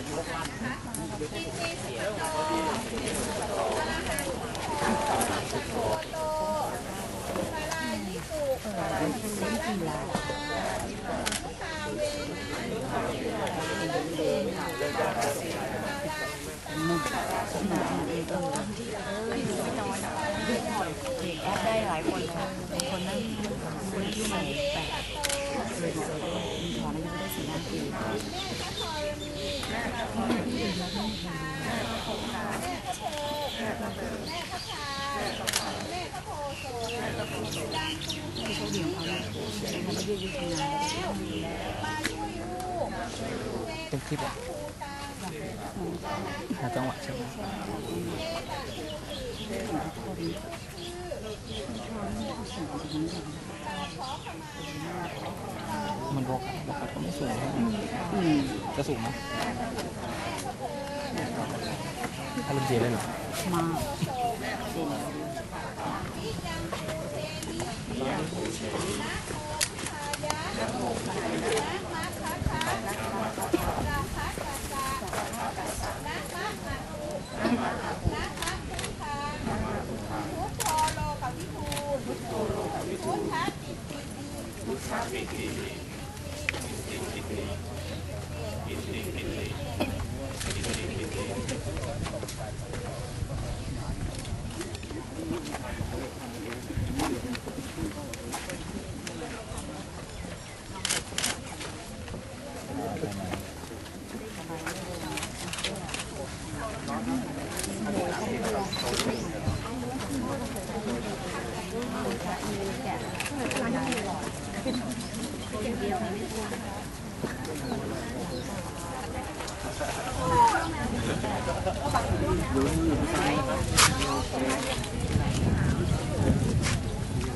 แอดได้หลายคนเลยบางคนนั่งคนที่ใหม่แปดเลยมีถอนอายุได้สี่ห้าปีเขาเดี่ยวเขาเลยเขาไม่ยืดยืดทำงาน เป็นคลิปอะหาจังหวะใช่ไหมมันบอกอะบอกอะก็ไม่สูงนะอืมจะสูงไหม ถ้ารุ่นเจเล่นเหรอ มา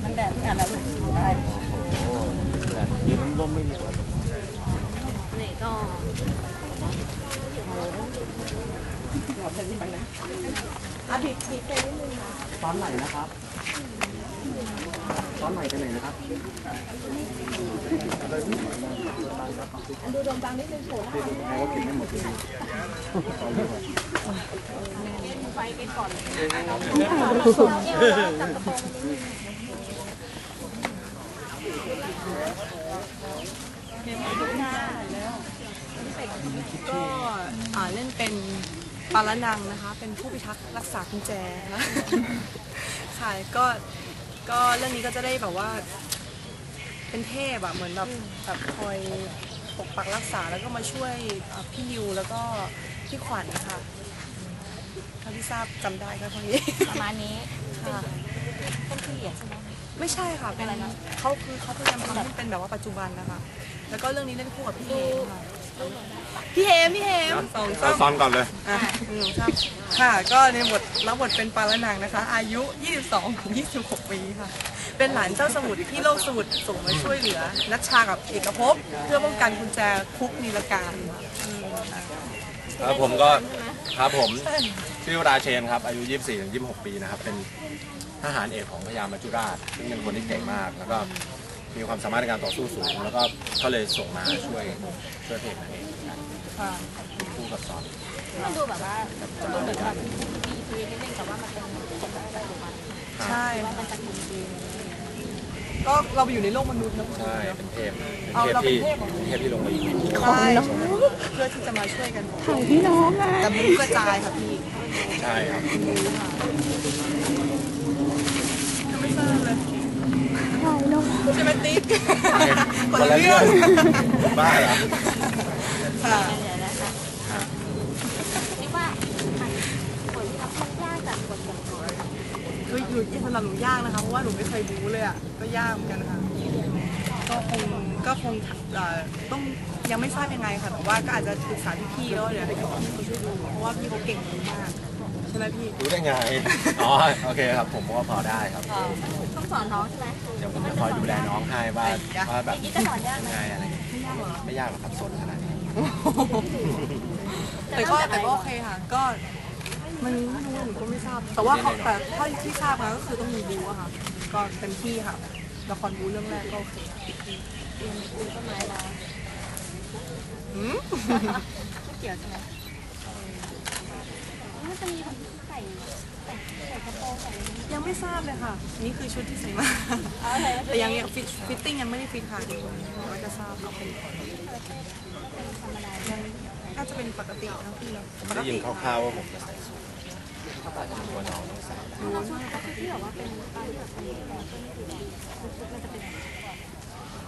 มันแดดอะแล้วได้ ยืน ร่มไม่มีตัวซ้อนไหนนะครับซ้อนไหนไปไหนนะครับดูดมบังนิดนึงโผล่ให้ก็เก็บไม่หมดเลยก็อ่าเล่นเป็นปาละนังนะคะ เป็นผู้พิทักษ์รักษากุญแจนะคะค่ะก็ก็เรื่องนี้ก็จะได้แบบว่า เป็นเทพอะเหมือนแบบแบบคอยปกปักรักษาแล้วก็มาช่วยอ่าพี่ยูแล้วก็พี่ขวัญค่ะเท่าที่ทราบจำได้ก็เท่านี้ ประมาณนี้ค่ะ ต้นที่เหรียญใช่ไหม ไม่ใช่ค่ะเป็นเขาคือเขาพยายามทำให้เป็นแบบว่าปัจจุบันนะคะ แล้วก็เรื่องนี้เล่นคู่กับพี่เฮมค่ะพี่เฮมพี่เฮมสองสามซ้อนก่อนเลยอะหนึ่งสองสามค่ะ ก็ในบทรับบทเป็นปาละนังนะคะ อายุ 22ถึง26 ปีค่ะ เป็นหลานเจ้าสมุทรที่โลกสมุทรส่งมาช่วยเหลือ นัชชากับเอกภพเพื่อป้องกันกุญแจคุกนิรการค่ะอืมค่ะครับผมก็ครับผมชื่อราเชนครับ อายุ 24ถึง26 ปีนะครับ เป็น ทหารเอกของพญามัจจุราชซึ่งเป็นคนที่เก่งมาก แล้วก็มีความสามารถในการต่อสู้สูง แล้วก็ก็เลยส่งมาช่วยช่วยเพจนั่นเองค่ะคู่กับซอนมันดูแบบว่าดูเหมือนแบบมีชีวิตนิดนึงแต่ว่ามันเป็นสมมติปัจจุบันใช่ว่ามันจะคุณจริงก็เราไปอยู่ในโลกมนุษย์นะใช่เป็นเทพเอาเป็นเราเทเป็พนที่เทพเหรอเทพที่ลงมาอยู่ใช่เพื่อที่จะมาช่วยกันถ่ายพี่น้องไงแต่ไม่รู้กระจายค่ะพี่ใช่ครับ ยังไม่ทราบเลย ใช่ไหมติ๊กคนละเรื่องบ้าเหรอค่ะเดี๋ยวนะคะคิดว่าผลที่ทำมันยากจากบทก่อนคืออยู่ที่สำหรับหนูยากนะคะเพราะว่าหนูไม่เคยรู้เลยอะก็ยากเหมือนกันค่ะก็คงก็คงเอ่อต้องยังไม่ทราบยังไงค่ะแต่ว่าก็อาจจะปรึกษาพี่ๆแล้วเดี๋ยวให้พี่เขาช่วยดูเพราะว่าพี่เขาเก่งมากใช่ไหมพี่รู้ได้ไง อ๋อ โอเคครับ ผมก็พอได้ครับ ต้องสอนน้องใช่ไหมเดี๋ยวผมจะคอยดูแลน้องให้ว่าว่าแบบนี่จะสอนยากยังไหมไงอะไรอย่างเงี้ยไม่ยากหรอกครับสนขนาดนี้แต่ก็แต่ก็โอเคค่ะ ก็มันไม่รู้หนูก็ไม่ทราบ แต่ว่าเขาแต่เท่าที่ทราบมาก็คือต้องมีบูอะค่ะ ก็เต็มที่ค่ะ ละครบูเรื่องแรกก็โอเคต้นไม้แล้วหืมเขียวใช่ไหม มันจะมีแบบใส่ใส่ใส่กระโปรงใส่อะไรอย่างงี้ยังไม่ทราบเลยค่ะ นี่คือชุดที่ใส่มาอ๋อใส่มาแต่ยังยังฟิตฟิตติ้งยังไม่ได้ฟิตค่ะเดี๋ยวว่าจะทราบเอาเป็นยังน่าจะเป็นปกตินะพี่เนาะปกได้ยิตินคร่าวๆว่าผมจะใส่สูทตัวน้องต้องใส่ที่แบบว่าเป็นปลาที่แบบเป็นแบบต้นคือแบบชุดมันจะเป็น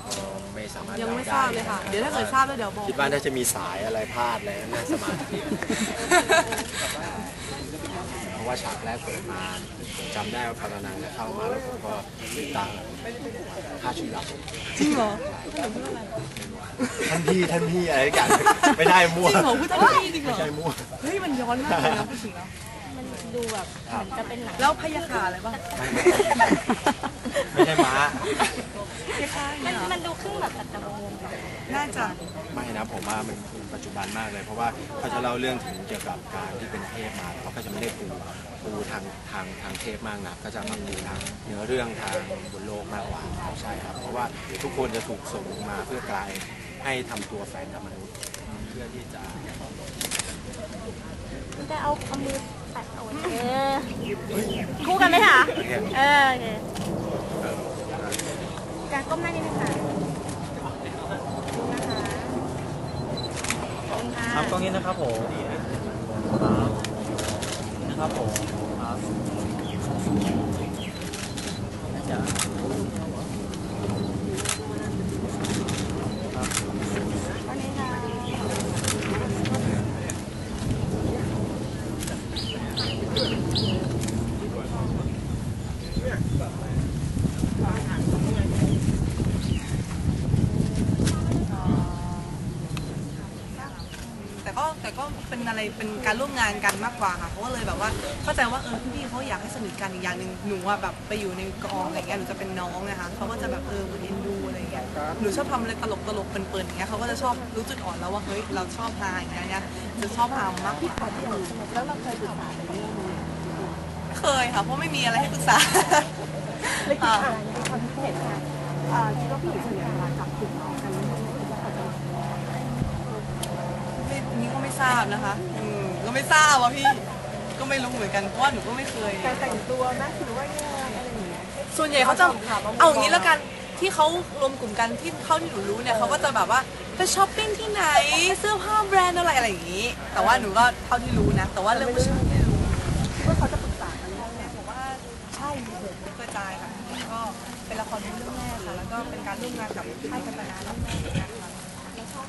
เอ่อไม่สามารถยังไม่ดทราบเลยค่ะ เดี๋ยวถ้าเกิดทราบแล้วเดี๋ยวบอก คิดว่าน่าจะมีสายอะไรพลาดอะไรนั่นสมาธิเพราะ ว่าฉากแรกเปิดมาผมจำได้ว่าพารานังจะเข้ามาแล้วผมก็ติดตั้งค่าชื่อหลับจริงเหรอท่านพี่ท่านพี่อะไรกันไม่ได้มั่วจริงเหรอพูดได้จริงเหรไม่อใช่มั่วเฮ้ยมันย้อนมากเลยนะพี่สิงห์แล้วมันดูแบบเหมือนจะเป็นหนังแล้วพยาขาอะไรบ้างไม่ใช่ม้าคล้ายๆ มันเนี่ยเหรอมันดูครึ่งแบบตัดตะวงแบบน่าจะไม่นะผมว่ามันปัจจุบันมากเลย เพราะว่าเขาจะเล่าเรื่องถึงเกี่ยวกับการที่เป็นเทพมาเขาก็จะไม่ได้ปูปูทางทางทางเทพมากนะก็จะมาปูทางเนื้อเรื่องทางบนโลกมากกว่าใช่ครับ เพราะว่าทุกคนจะถูกส่งมาเพื่อกลายให้ทำตัวแฝงกับมนุษย์เพื่อที่จะมันจะเอาเอามือแตะเอาไว้เออคู่กันไหมคะโอเคเออโอเคเออ การก้มหน้านิดนึงค่ะนะคะขอบคุณค่ะครับตรงนี้นะครับผมครับนะครับผมครับจะ แต่ก็แต่ก็เป็นอะไรเป็นการร่วมงานกันมากกว่าค่ะเขาก็เลยแบบว่าเข้าใจว่าเออพี่ๆเขาอยากให้สนิทกันอีกอย่างหนึ่งหนูอะแบบไปอยู่ในกองอะไรเงี้ยหนูจะเป็นน้องนะคะเขาก็จะแบบเออเหมือนเอ็นดูอะไรเงี้ยหนูชอบทำอะไรตลกตลกๆเปิ่นๆอย่างเงี้ยเขาก็จะชอบรู้จุดอ่อนแล้วว่าเฮ้ยเราชอบฮาอย่างเงี้ยจะชอบฮามากกว่าแล้วเราเคยปรึกษากันเรื่องนี้ไม่เคยค่ะเพราะไม่มีอะไรให้ปรึกษาเลยคิดอะไรในความคิดเห็นค่ะอ่าคิดว่าผู้หญิงส่วนใหญ่เวลาจับกลุ่มออกกันแล้วรู้สึกว่าเขาจะ ไม่นี่ก็ไม่ทราบนะคะ อืมก็ไม่ทราบว่ะพี่ ก็ไม่รู้เหมือนกันเพราะว่าหนูก็ไม่เคย การแต่งตัวนะหรือว่ายังไงอะไรอย่างเงี้ย ส่วนใหญ่เขาจะเอาอย่างนี้แล้วกันที่เขารวมกลุ่มกันที่เท่าที่หนูรู้เนี่ยเขาก็จะแบบว่าไปช้อปปิ้งที่ไหนเสื้อผ้าแบรนด์อะไรอะไรอย่างนี้ แต่ว่าหนูก็เท่าที่รู้นะ แต่ว่าเรื่องผู้ชายไม่รู้ว่าเขาจะปรึกษากันเรื่องแม่บอกว่าใช่มีเหตุกระจายค่ะก็เป็นละครเรื่องแรกค่ะแล้วก็เป็นการร่วมงานกับค่ายกันตนาเรื่องแรกนะคะชอบ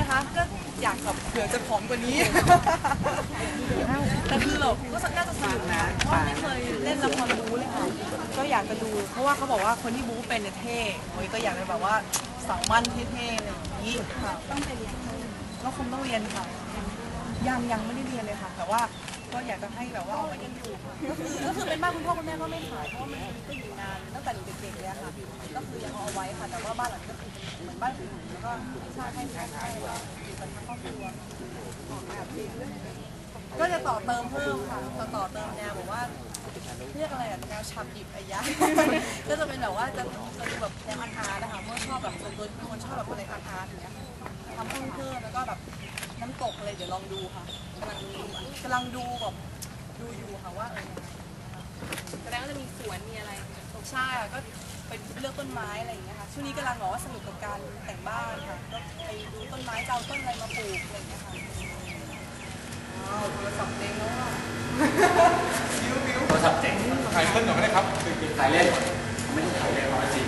นะคะ ก็อยากแบบเผื่อจะผอมกว่านี้ แต่คือเราก็น่าจะสนุกนะเพราะว่าไม่เคยเล่นละครบู๊เลยค่ะ ก็อยากจะดู เพราะว่าเขาบอกว่าคนที่บู๊เป็นเนี่ยเท่โอ้ยก็อยากจะแบบว่าสาวมั่นเท่ๆอะไรอย่างนี้ค่ะต้องไปเรียนก็คงต้องเรียนค่ะ ยังยังไม่ได้เรียนเลยค่ะ แต่ว่า ก็อยากจะให้แบบว่าเอามายังอยู่ก็คือก็คือเป็นบ้านคุณพ่อคุณแม่ก็ไม่ขายเพราะว่ามันก็อยู่นานตั้งแต่หนูเด็กๆเลยอะค่ะก็คือยังเอาไว้ค่ะแต่ว่าบ้านหลังนี้ก็คือเหมือนบ้านของหนูแล้วก็ใช่ให้ใช้ให้แล้วอยู่กันทั้งครอบครัวก็จะต่อเติมเพิ่มค่ะต่อต่อเติมแนวแบบว่าเรียกอะไรอะแนวฉับหยิบอายะ ก็จะเป็นแบบว่าจะจะดูแบบแนวอาร์ตอารนะคะเพราะว่าชอบแบบส่วนตัวคนชอบแบบอะไรอาร์ตอารอย่างเงี้ยทำเพิ่มเพิ่มแล้วก็แบบ น้ำตกอะไรเดี๋ยวลองดูค่ะกำลังดูกำลังดูแบบดูอยู่ค่ะว่าเออแสดงว่าจะมีสวนมีอะไรใช่ค่ะก็ไปเลือกต้นไม้อะไรอย่างเงี้ยค่ะช่วงนี้กำลังบอกว่าสนุกกับการแต่งบ้านค่ะก็ไปดูต้นไม้จะเอาต้นอะไรมาปลูกอะไรอย่างเงี้ยค่ะว้าวโทรศัพท์เองแล้วอะโทรศัพท์เจ๋งถ่ายเล่นหน่อยก็ได้ครับถ่ายเล่นไม่ได้ถ่ายเล่นเอาจริง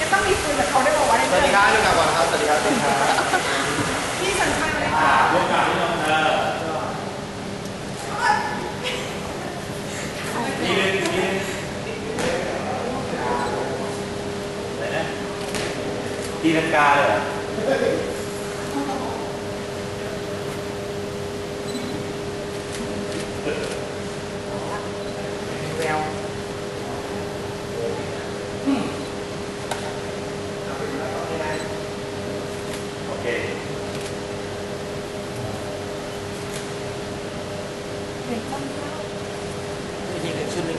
จะต้องมีคุยกับเขาได้ บอกว่าสวัสดีครับลูกกาก่อนครับ สวัสดีครับสวัสดีครับพี่สัญชาติเลยค่ะตีลังกาเลยเหรอเค จริงๆชุดนี้